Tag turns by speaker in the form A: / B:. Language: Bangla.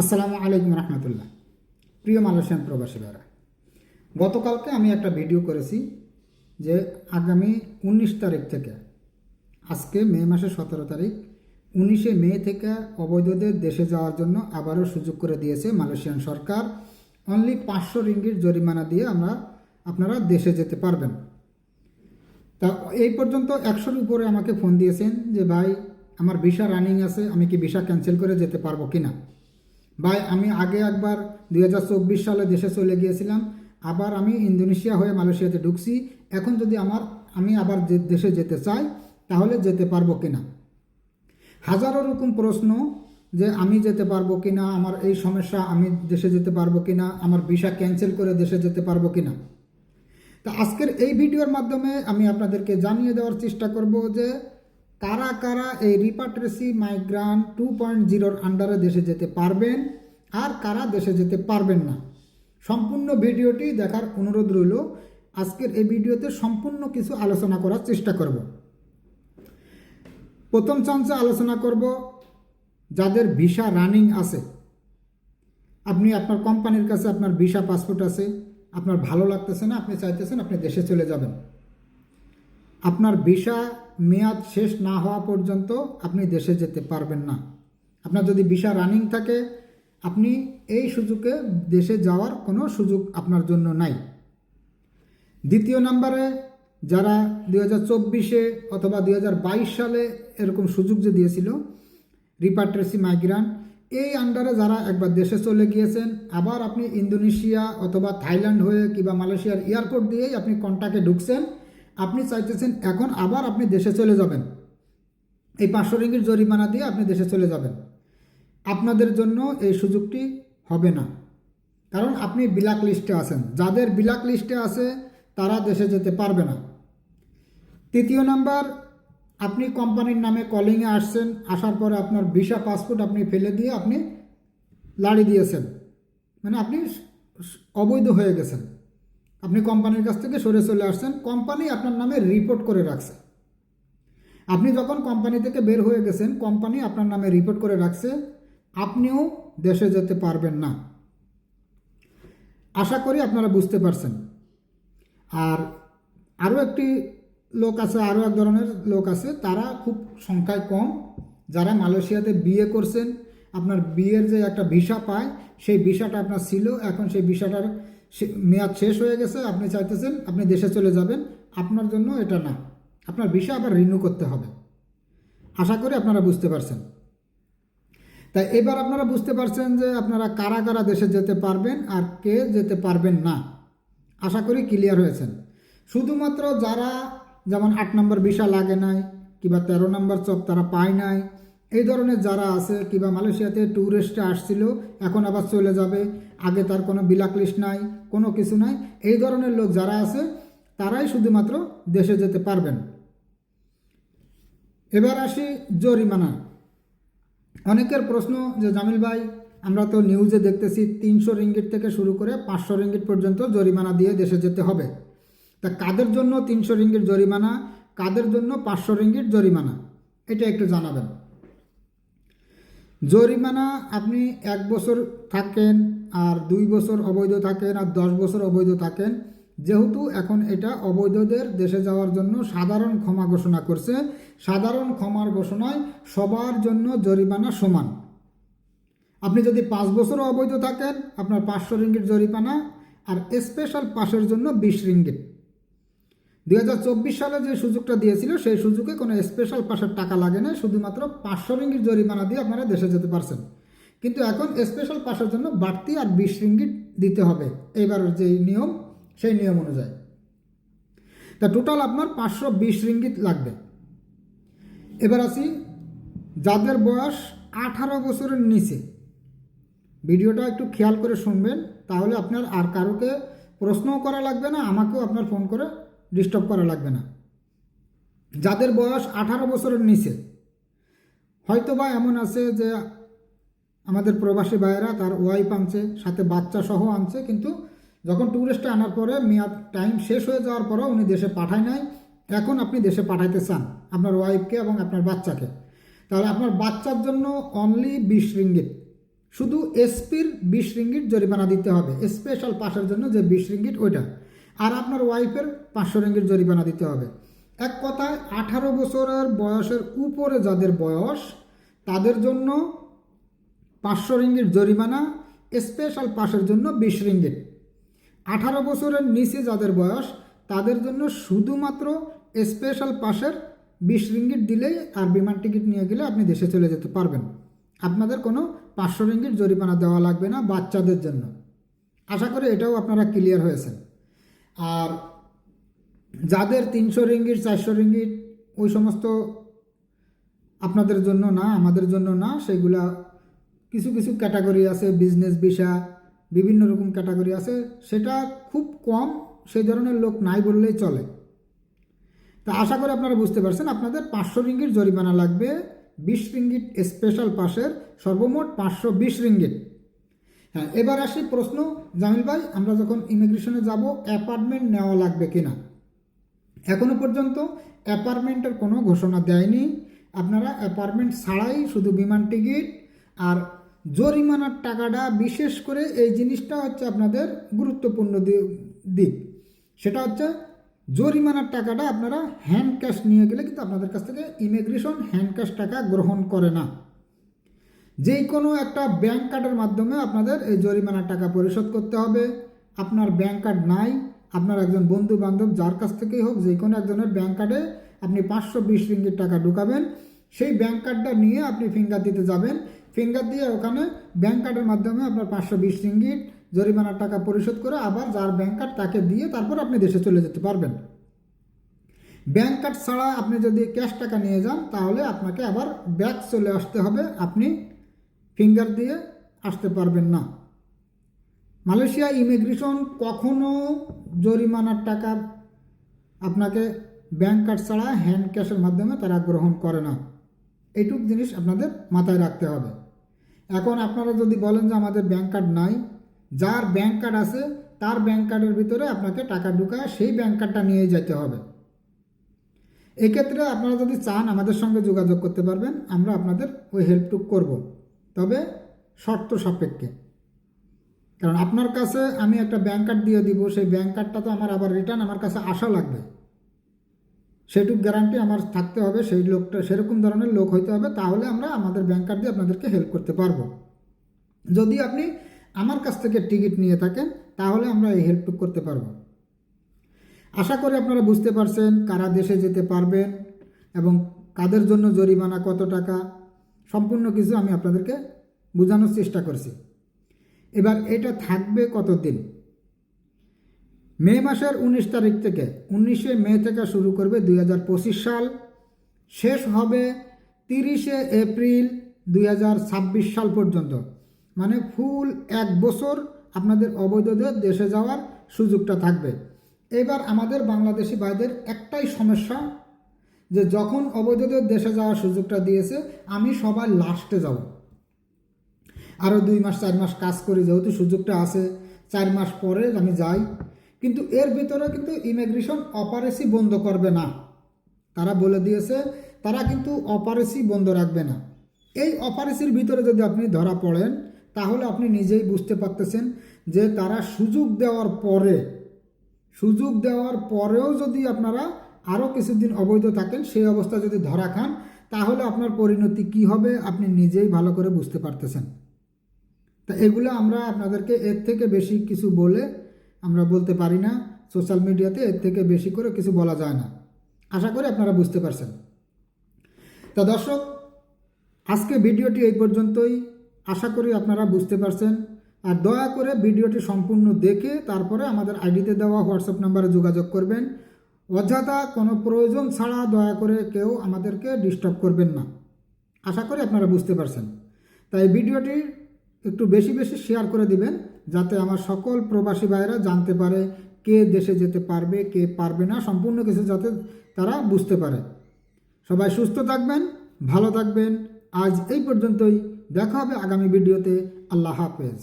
A: আসসালামু আলাইকুম রহমতুল্লাহ। প্রিয় মালয়েশিয়ান প্রবাসী ভাইরা গতকালকে আমি একটা ভিডিও করেছি যে আগামী উনিশ তারিখ থেকে, আজকে মে মাসের সতেরো তারিখ, উনিশে মে থেকে অবৈধদের দেশে যাওয়ার জন্য আবারও সুযোগ করে দিয়েছে মালয়েশিয়ান সরকার। অনলি পাঁচশো রিঙ্গির জরিমানা দিয়ে আমরা আপনারা দেশে যেতে পারবেন। তা এই পর্যন্ত একশোর উপরে আমাকে ফোন দিয়েছেন যে, ভাই, আমার ভিসা রানিং আছে, আমি কি ভিসা ক্যান্সেল করে যেতে পারব কি না ভাই, আমি আগে একবার দু হাজার চব্বিশ সালে দেশে চলে গিয়েছিলাম। আবার আমি ইন্দোনেশিয়া হয়ে মালয়েশিয়াতে ঢুকছি। এখন যদি আমার, আমি আবার দেশে যেতে চাই, তাহলে যেতে পারব কি না হাজারো রকম প্রশ্ন যে আমি যেতে পারব কি না আমার এই সমস্যা, আমি দেশে যেতে পারব কি না আমার ভিসা ক্যান্সেল করে দেশে যেতে পারব কি না তা আজকের এই ভিডিওর মাধ্যমে আমি আপনাদেরকে জানিয়ে দেওয়ার চেষ্টা করব যে কারা কারা এই রিপাট্রেসি মাইগ্রান্ট টু পয়েন্ট জিরোর আন্ডারে দেশে যেতে পারবেন আর কারা দেশে যেতে পারবেন না? সম্পূর্ণ ভিডিওটি দেখার অনুরোধ রইল, আজকের এই ভিডিওতে সম্পূর্ণ কিছু আলোচনা করার চেষ্টা করব। প্রথম চান্সে আলোচনা করব যাদের ভিসা রানিং আছে। আপনি আপনার কোম্পানির কাছে আপনার ভিসা পাসপোর্ট আছে, আপনার ভালো লাগতেছে না, আপনি চাইতেছেন আপনি দেশে চলে যাবেন। আপনার ভিসা মেয়াদ শেষ না হওয়া পর্যন্ত আপনি দেশে যেতে পারবেন না। আপনার যদি ভিসা রানিং থাকে, আপনি এই সুযোগে দেশে যাওয়ার কোনো সুযোগ আপনার জন্য নাই। দ্বিতীয় নম্বরে, যারা দুই হাজার চব্বিশে অথবা দুই হাজার বাইশ সালে এরকম সুযোগ যে দিয়েছিল, রিপাট্রেসি মাইগ্রান্ট, এই আন্ডারে যারা একবার দেশে চলে গিয়েছেন, আবার আপনি ইন্দোনেশিয়া অথবা থাইল্যান্ড হয়ে কিংবা মালয়েশিয়ার এয়ারপোর্ট দিয়েই আপনি কন্টাক্টে ঢুকছেন আপনি চাইতেছেন এখন আবার আপনি দেশে চলে যাবেন। এই পাঁচশো রিঙ্গির জরিমানা দিয়ে আপনি দেশে চলে যাবেন। আপনাদের জন্য এই সুযোগটি হবে না। কারণ আপনি ব্ল্যাক লিস্টে আছেন। যাদের ব্ল্যাক লিস্টে আছে, তারা দেশে যেতে পারবে না। তৃতীয় নাম্বার, আপনি কোম্পানির নামে কলিংয়ে আসছেন, আসার পরে আপনার ভিসা পাসপোর্ট আপনি ফেলে দিয়ে আপনি লাড়ি দিয়েছেন। মানে আপনি অবৈধ হয়ে গেছেন। আপনি কোম্পানির কাছ থেকে সরে চলে আসছেন, কোম্পানি আপনার নামে রিপোর্ট করে রাখছে। আপনি যখন কোম্পানি থেকে বের হয়ে গেছেন, কোম্পানি আপনার নামে রিপোর্ট করে রাখছে, আপনিও দেশে যেতে পারবেন না। আশা করি আপনারা বুঝতে পারছেন। আর আরও একটি লোক আছে, আরও এক ধরনের লোক আছে, তারা খুব সংখ্যায় কম। যারা মালয়েশিয়াতে বিয়ে করছেন, আপনার বিয়ের যে একটা ভিসা পায়, সেই ভিসাটা আপনার ছিল, এখন সেই ভিসাটার মেয়াদ শেষ হয়ে গেছে, আপনি চাইতেছেন আপনি দেশে চলে যাবেন, আপনার জন্য এটা না। আপনার ভিসা আবার রিনিউ করতে হবে। আশা করি আপনারা বুঝতে পারছেন। তাই এবার আপনারা বুঝতে পারছেন যে আপনারা কারা কারা দেশে যেতে পারবেন আর কে যেতে পারবেন না। আশা করি ক্লিয়ার হয়েছেন। শুধুমাত্র যারা যেমন আট নম্বর ভিসা লাগে নাই কিংবা তেরো নম্বর চপ তারা পায় নাই এই ধরনের যারা আছে, কিংবা মালয়েশিয়াতে ট্যুরিস্টে আসছিল, এখন আবার চলে যাবে। আগে তার কোনো বিলাক লিস্ট নাই, কোনো কিছু নাই। এই ধরনের লোক যারা আছে, তারাই শুধুমাত্র দেশে যেতে পারবেন। এবার আসি জরিমানা অনেকের প্রশ্ন যে, জামিল ভাই, আমরা তো নিউজে দেখতেছি তিনশো রিঙ্গিট থেকে শুরু করে পাঁচশো রিঙ্গিট পর্যন্ত জরিমানা দিয়ে দেশে যেতে হবে। তা কাদের জন্য তিনশো রিঙ্গিট জরিমানা? কাদের জন্য পাঁচশো রিঙ্গিট জরিমানা? এটা একটু জানাবেন। জরিমানা আপনি এক বছর থাকেন আর দুই বছর অবৈধ থাকেন আর দশ বছর অবৈধ থাকেন। যেহেতু এখন এটা অবৈধদের দেশে যাওয়ার জন্য সাধারণ ক্ষমা ঘোষণা করছে। সাধারণ ক্ষমার ঘোষণায় সবার জন্য জরিমানা সমান। আপনি যদি পাঁচ বছর অবৈধ থাকেন, আপনার পাঁচশো রিঙ্গিট জরিমানা আর স্পেশাল পাসের জন্য বিশ রিঙ্গিট দুই হাজার চব্বিশ সালে যে সুযোগটা দিয়েছিল, সেই সুযোগে কোনো স্পেশাল পাসের টাকা লাগে না শুধুমাত্র পাঁচশো রিঙ্গিট জরিমানা দিয়ে আপনারা দেশে যেতে পারছেন। কিন্তু এখন স্পেশাল পাসের জন্য বাড়তি আর বিশ রিঙ্গিট দিতে হবে। এইবার যে নিয়ম, সেই নিয়ম অনুযায়ী। তা টোটাল আপনার পাঁচশো বিশ রিঙ্গিত লাগবে। এবার আসি যাদের বয়স আঠারো বছরের নিচে। ভিডিওটা একটু খেয়াল করে শুনবেন, তাহলে আপনার আর কারোকে প্রশ্নও করা লাগবে না, আমাকেও আপনার ফোন করে ডিস্টার্ব করা লাগবে না। যাদের বয়স আঠারো বছরের নিচে হয়তো বা এমন আছে যে আমাদের প্রবাসী ভাইয়েরা তার ওয়াইফ আনছে, সাথে বাচ্চা সহ আনছে, কিন্তু যখন ট্যুরিস্টে আনার পরে মেয়াদ টাইম শেষ হয়ে যাওয়ার পরেও উনি দেশে পাঠায় নাই। এখন আপনি দেশে পাঠাইতে চান আপনার ওয়াইফকে এবং আপনার বাচ্চাকে। তাহলে আপনার বাচ্চার জন্য অনলি বিশ রিঙ্গিত শুধু এসপির বিশ রিঙ্গিট জরিমানা দিতে হবে। স্পেশাল পাসের জন্য যে বিশ রিঙ্গিট ওইটা। আর আপনার ওয়াইফের পাঁচশো রিঙ্গিট জরিমানা দিতে হবে। এক কথায়, আঠারো বছরের বয়সের উপরে যাদের বয়স, তাদের জন্য পাঁচশো রিঙ্গিট জরিমানা, স্পেশাল পাসের জন্য বিশ রিঙ্গিট আঠারো বছরের নিচে যাদের বয়স, তাদের জন্য শুধুমাত্র স্পেশাল পাসের বিশ রিঙ্গিট দিলেই আর বিমান টিকিট নিয়ে গেলে আপনি দেশে চলে যেতে পারবেন। আপনাদের কোনো পাঁচশো রিঙ্গিট জরিমানা দেওয়া লাগবে না বাচ্চাদের জন্য। আশা করি এটাও আপনারা ক্লিয়ার হয়েছেন। আর যাদের তিনশো রিঙ্গিট চারশো রিঙ্গিট ওই সমস্ত আপনাদের জন্য না, আমাদের জন্য না, সেগুলা কিছু কিছু ক্যাটাগরি আছে বিজনেস ভিসা বিভিন্ন রকম ক্যাটাগরি আছে, সেটা খুব কম, সেই ধরনের লোক নাই বললেই চলে। তা আশা করি আপনারা বুঝতে পারছেন, আপনাদের পাঁচশো রিঙ্গিট জরিমানা লাগবে, বিশ রিঙ্গিট স্পেশাল পাসের সর্বমোট পাঁচশো বিশ রিঙ্গিট হ্যাঁ এবার আসি প্রশ্ন, জামিল ভাই, আমরা যখন ইমিগ্রেশনে যাব, অ্যাপার্টমেন্ট নেওয়া লাগবে কিনা? এখনও পর্যন্ত অ্যাপার্টমেন্টের কোনো ঘোষণা দেয়নি। আপনারা অ্যাপার্টমেন্ট ছাড়াই শুধু বিমান টিকিট আর জরিমানার টাকাটা বিশেষ করে এই জিনিসটা হচ্ছে আপনাদের গুরুত্বপূর্ণ দিক। সেটা হচ্ছে জরিমানার টাকাটা আপনারা হ্যান্ড ক্যাশ নিয়ে গেলে কিন্তু আপনাদের কাছ থেকে ইমিগ্রেশন হ্যান্ড ক্যাশ টাকা গ্রহণ করে না। যে কোনো একটা ব্যাংক কার্ডের মাধ্যমে আপনাদের এই জরিমানার টাকা পরিশোধ করতে হবে। আপনার ব্যাংক কার্ড নাই, আপনার একজন বন্ধু বান্ধব যার কাছ থেকেই হোক যে কোনো একজনের ব্যাংক কার্ডে আপনি পাঁচশো বিশ রিঙ্গির টাকা ঢুকাবেন। সেই ব্যাংক কার্ডটা নিয়ে আপনি ফিঙ্গার দিতে যাবেন। ফিঙ্গার দিয়ে ওখানে ব্যাংক কার্ডের মাধ্যমে আপনার পাঁচশো বিশ রিঙ্গিট জরিমানার টাকা পরিশোধ করে আবার যার ব্যাংক কার্ড তাকে দিয়ে তারপর আপনি দেশে চলে যেতে পারবেন। ব্যাংক কার্ড ছাড়া আপনি যদি ক্যাশ টাকা নিয়ে যান তাহলে আপনাকে আবার ব্যাক চলে আসতে হবে। আপনি ফিঙ্গার দিয়ে আসতে পারবেন না। মালয়েশিয়া ইমিগ্রেশন কখনো জরিমানার টাকা আপনাকে ব্যাংক কার্ড ছাড়া হ্যান্ড ক্যাশের মাধ্যমে তারা গ্রহণ করে না। এইটুক জিনিস আপনাদের মাথায় রাখতে হবে। এখন আপনারা যদি বলেন যে আমাদের ব্যাংক কার্ড নাই, যার ব্যাংক কার্ড আছে, তার ব্যাংক কার্ডের ভিতরে আপনাকে টাকা ঢুকায় সেই ব্যাংক কার্ডটা নিয়ে যেতে হবে। এক্ষেত্রে আপনারা যদি চান আমাদের সঙ্গে যোগাযোগ করতে পারবেন, আমরা আপনাদের ওই হেল্পটুক করব। তবে শর্ত সাপেক্ষে। কারণ আপনার কাছে আমি একটা ব্যাংক কার্ড দিয়ে দিব, সেই ব্যাংক কার্ডটা তো আমার আবার রিটার্ন আমার কাছে আসা লাগবে। সেটুক গ্যারান্টি আমার থাকতে হবে, সেই লোকটা সেরকম ধরনের লোক হইতে হবে, তাহলে আমরা আমাদের ব্যাংক কার্ড দিয়ে আপনাদেরকে হেল্প করতে পারব। যদি আপনি আমার কাছ থেকে টিকিট নিয়ে থাকেন, তাহলে আমরা এই হেল্পটুক করতে পারব। আশা করি আপনারা বুঝতে পারছেন কারা দেশে যেতে পারবেন এবং কাদের জন্য জরিমানা কত টাকা। সম্পূর্ণ কিছু আমি আপনাদেরকে বোঝানোর চেষ্টা করছি। এবার এটা থাকবে কতদিন? মে মাসের উনিশ তারিখ থেকে, উনিশে মে থেকে শুরু করবে দুই হাজার পঁচিশ সাল। শেষ হবে তিরিশে এপ্রিল দুই হাজার ছাব্বিশ সাল পর্যন্ত। মানে ফুল এক বছর আপনাদের অবৈধদের দেশে যাওয়ার সুযোগটা থাকবে। এবার আমাদের বাংলাদেশি ভাইদের একটাই সমস্যা যে যখন অবৈধদের দেশে যাওয়ার সুযোগটা দিয়েছে, আমি সবার লাস্টে যাব। আরও দুই মাস, চার মাস কাজ করি, যেহেতু সুযোগটা আছে, চার মাস পরে আমি যাই। কিন্তু এর ভিতরে কিন্তু ইমিগ্রেশন অপারেসি বন্ধ করবে না। তারা বলে দিয়েছে, তারা কিন্তু অপারেসি বন্ধ রাখবে না। এই অপারেসির ভিতরে যদি আপনি ধরা পড়েন, তাহলে আপনি নিজেই বুঝতে পারতেছেন যে তারা সুযোগ দেওয়ার পরে, সুযোগ দেওয়ার পরেও যদি আপনারা আরও কিছুদিন অবৈধ থাকেন, সেই অবস্থা যদি ধরা খান, তাহলে আপনার পরিণতি কি হবে? আপনি নিজেই ভালো করে বুঝতে পারতেছেন। তা এগুলো আমরা আপনাদেরকে এর থেকে বেশি কিছু বলে আমরা বলতে পারি না। সোশ্যাল মিডিয়াতে এর থেকে বেশি করে কিছু বলা যায় না। আশা করি আপনারা বুঝতে পারছেন। তা দর্শক, আজকে ভিডিওটি এই পর্যন্তই। আশা করি আপনারা বুঝতে পারছেন। আর দয়া করে ভিডিওটি সম্পূর্ণ দেখে তারপরে আমাদের আইডিতে দেওয়া হোয়াটসঅ্যাপ নাম্বারে যোগাযোগ করবেন। অযথা কোনো প্রয়োজন ছাড়া দয়া করে কেউ আমাদেরকে ডিস্টার্ব করবেন না। আশা করি আপনারা বুঝতে পারছেন। তাই ভিডিওটি একটু বেশি বেশি শেয়ার করে দিবেন, যাতে আমার সকল প্রবাসী ভাইরা জানতে পারে কে দেশে যেতে পারবে, কে পারবে না, সম্পূর্ণ কিছু যাতে তারা বুঝতে পারে। সবাই সুস্থ থাকবেন, ভালো থাকবেন। আজ এই পর্যন্তই। দেখা হবে আগামী ভিডিওতে। আল্লাহ হাফেজ।